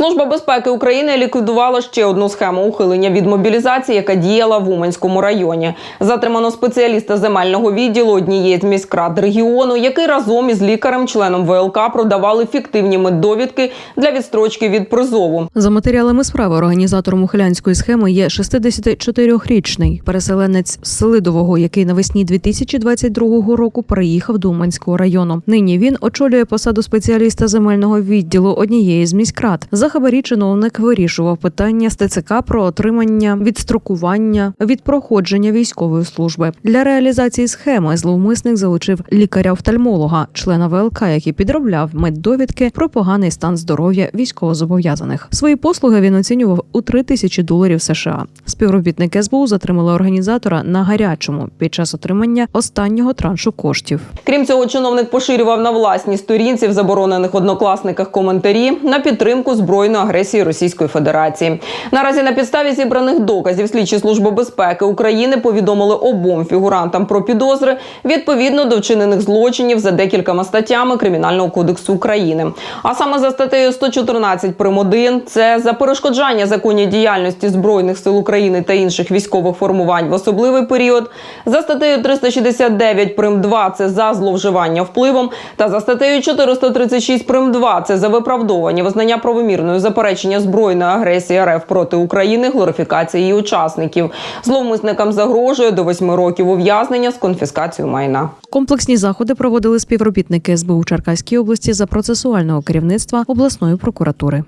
Служба безпеки України ліквідувала ще одну схему ухилення від мобілізації, яка діяла в Уманському районі. Затримано спеціаліста земельного відділу однієї з міськрад регіону, який разом із лікарем, членом ВЛК, продавали фіктивні меддовідки для відстрочки від призову. За матеріалами справи організатором ухилянської схеми є 64-річний переселенець з Селидового, який навесні 2022 року переїхав до Уманського району. Нині він очолює посаду спеціаліста земельного відділу однієї з міськрад. За хабарі чиновник вирішував питання з ТЦК про отримання відстрокування від проходження військової служби. Для реалізації схеми зловмисник залучив лікаря-офтальмолога, члена ВЛК, який підробляв меддовідки про поганий стан здоров'я військовозобов'язаних. Свої послуги він оцінював у 3 тисячі доларів США. Співробітники СБУ затримали організатора на гарячому під час отримання останнього траншу коштів. Крім цього, чиновник поширював на власній сторінці в заборонених однокласниках коментарі на підтримку збройної агресії Російської Федерації. Наразі на підставі зібраних доказів слідчі служби безпеки України повідомили обом фігурантам про підозри відповідно до вчинених злочинів за декількома статтями Кримінального кодексу України. А саме за статтею 114 прим. 1 – це за перешкоджання законній діяльності збройних сил України та інших військових формувань в особливий період. За статтею 369 прим. 2 – це за зловживання впливом. Та за статтею 436 прим. 2 – це за виправдовування визнання правомірної заперечення збройної агресії РФ проти України, глорифікації її учасників. Зловмисникам загрожує до восьми років ув'язнення з конфіскацією майна. Комплексні заходи проводили співробітники СБУ Черкаській області за процесуального керівництва обласної прокуратури.